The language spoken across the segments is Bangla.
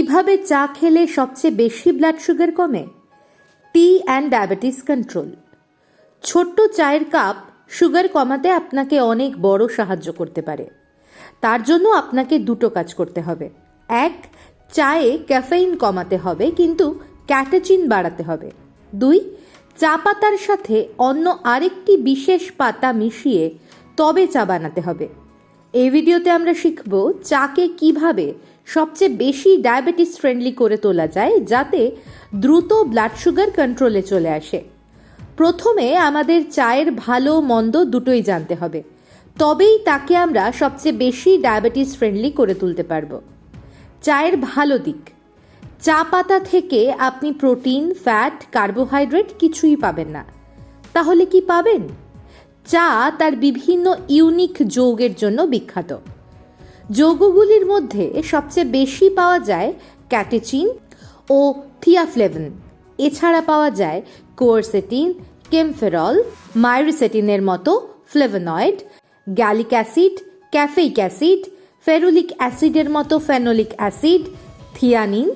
কীভাবে চা খেলে সবচেয়ে বেশি ব্লাড সুগার কমে? টি অ্যান্ড ডায়াবেটিস কন্ট্রোল ছোট্ট চায়ের কাপ সুগার কমাতে আপনাকে অনেক বড় সাহায্য করতে পারে। তার জন্য আপনাকে দুটো কাজ করতে হবে। এক, চায়ে ক্যাফেইন কমাতে হবে, কিন্তু ক্যাটেচিন বাড়াতে হবে। দুই, চা পাতার সাথে অন্য আরেকটি বিশেষ পাতা মিশিয়ে তবে চা বানাতে হবে। এই ভিডিওতে আমরা শিখব চাকে কীভাবে সবচেয়ে বেশি ডায়াবেটিস ফ্রেন্ডলি করে তোলা যায় যাতে দ্রুত ব্লাড সুগার কন্ট্রোলে চলে আসে। প্রথমে আমাদের চায়ের ভালো, মন্দ দুটোই জানতে হবে। তবেই তাকে আমরা সবচেয়ে বেশি ডায়াবেটিস ফ্রেন্ডলি করে তুলতে পারব। চায়ের ভালো দিক, চা পাতা থেকে আপনি প্রোটিন ফ্যাট কার্বোহাইড্রেট কিছুই পাবেন না। তাহলে কি পাবেন? চা তার বিভিন্ন ইউনিক যৌগের জন্য বিখ্যাত। যৌগগুলির মধ্যে সবচেয়ে বেশি পাওয়া যায় ক্যাটেচিন ও থিয়াফ্লেভন। এছাড়া পাওয়া যায় কোয়ারসেটিন, কেমফেরল মাইরিসেটিনের মতো flavonoid, gallic acid, caffeic acid, ferulic অ্যাসিডের মতো phenolic acid, theanine,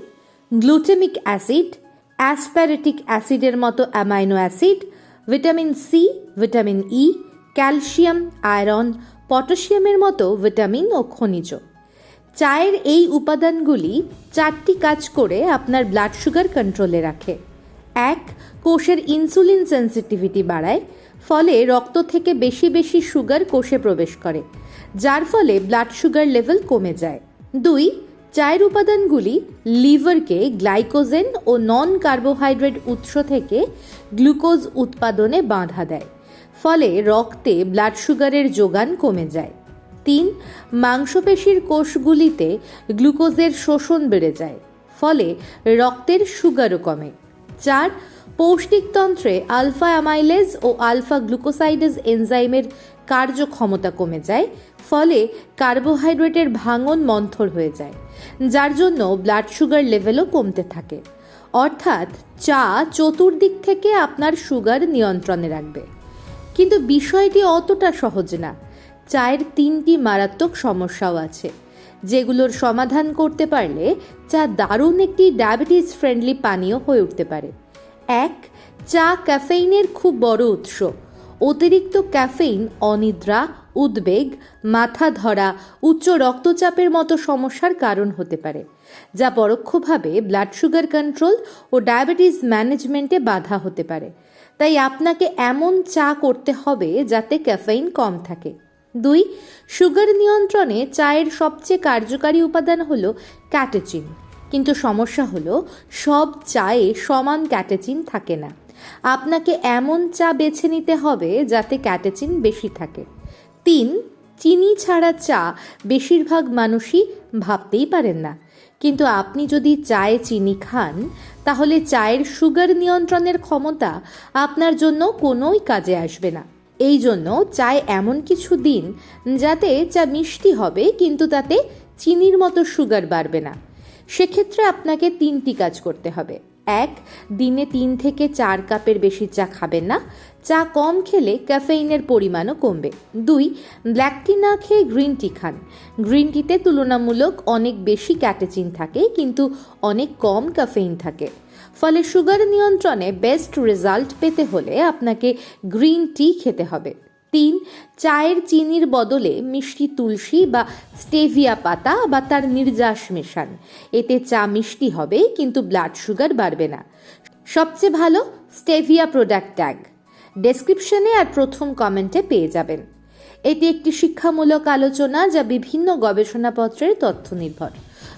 glutamic acid, aspartic অ্যাসিডের মতো amino acid, vitamin C, vitamin E, calcium, iron পটাশিয়ামের মতো ভিটামিন ও খনিজ। চায়ের এই উপাদানগুলি চারটি কাজ করে আপনার ব্লাড সুগার কন্ট্রোলে রাখে। এক, কোষের ইনসুলিন সেন্সিটিভিটি বাড়ায়, ফলে রক্ত থেকে বেশি বেশি সুগার কোষে প্রবেশ করে, যার ফলে ব্লাড সুগার লেভেল কমে যায়। দুই, চায়ের উপাদানগুলি লিভারকে গ্লাইকোজেন ও নন কার্বোহাইড্রেট উৎস থেকে গ্লুকোজ উৎপাদনে বাধা দেয়। ফলে রক্তে ব্লাড সুগারের যোগান কমে যায়। তিন, মাংসপেশির কোষগুলিতে গ্লুকোজের শোষণ বেড়ে যায়, ফলে রক্তের সুগারও কমে। চার পৌষ্টিকতন্ত্রে আলফা অ্যামাইলেজ ও আলফা গ্লুকোসাইডেজ এনজাইমের কার্যক্ষমতা কমে যায়, ফলে কার্বোহাইড্রেটের ভাঙন মন্থর হয়ে যায়, যার জন্য ব্লাড সুগার লেভেলও কমতে থাকে। অর্থাৎ চা চতুর্দিক থেকে আপনার সুগার নিয়ন্ত্রণে রাখবে। কিন্তু বিষয়টি অতটা সহজ না। চায়ের তিনটি মারাত্মক সমস্যাও আছে। যেগুলোর সমাধান করতে পারলে চা দারুণ একটি ডায়াবেটিস ফ্রেন্ডলি পানীয় হয়ে উঠতে পারে। এক, চা ক্যাফেইনের খুব বড় উৎস। অতিরিক্ত ক্যাফেইন, অনিদ্রা, উদ্বেগ, মাথা ধরা, উচ্চ রক্তচাপের মতো সমস্যার কারণ হতে পারে, যা পরোক্ষভাবে ব্লাড সুগার কন্ট্রোল ও ডায়াবেটিস ম্যানেজমেন্টে বাধা হতে পারে। তাই আপনাকে এমন চা করতে হবে যাতে ক্যাফেইন কম থাকে। দুই, সুগার নিয়ন্ত্রণে চায়ের সবচেয়ে কার্যকারী উপাদান হলো ক্যাটেচিন। কিন্তু সমস্যা হলো, সব চায়ে সমান ক্যাটেচিন থাকে না। আপনাকে এমন চা বেছে নিতে হবে যাতে ক্যাটেচিন বেশি থাকে। তিন, চিনি ছাড়া চা বেশিরভাগ মানুষই ভাবতেই পারেন না। কিন্তু আপনি যদি চায়ে চিনি খান, তাহলে চায়ের সুগার নিয়ন্ত্রণের ক্ষমতা আপনার জন্য কোনোই কাজে আসবে না। এই জন্য চায় এমন কিছু দিন যাতে চা মিষ্টি হবে, কিন্তু তাতে চিনির মতো সুগার বাড়বে না। সেক্ষেত্রে আপনাকে তিনটি কাজ করতে হবে। এক, দিনে তিন থেকে চার কাপের বেশি চা খাবেন না। চা কম খেলে ক্যাফেইনের পরিমাণও কমবে। দুই, ব্ল্যাক টি না খেয়ে গ্রিন টি খান। গ্রিন টিতে তুলনামূলক অনেক বেশি ক্যাটেচিন থাকে, কিন্তু অনেক কম ক্যাফেইন থাকে। ফলে সুগার নিয়ন্ত্রণে বেস্ট রেজাল্ট পেতে হলে আপনাকে গ্রিন টি খেতে হবে। তিন, চায়ের চিনির বদলে মিষ্টি তুলসী বা স্টেভিয়া পাতা বা তার নির্যাস মেশান। এতে চা মিষ্টি হবে, কিন্তু ব্লাড সুগার বাড়বে না। সবচেয়ে ভালো, স্টেভিয়া প্রোডাক্ট ট্যাগ ডেসক্রিপশনে আর প্রথম কমেন্টে পেয়ে যাবেন। এটি একটি শিক্ষামূলক আলোচনা যা বিভিন্ন গবেষণাপত্রের তথ্য নির্ভর।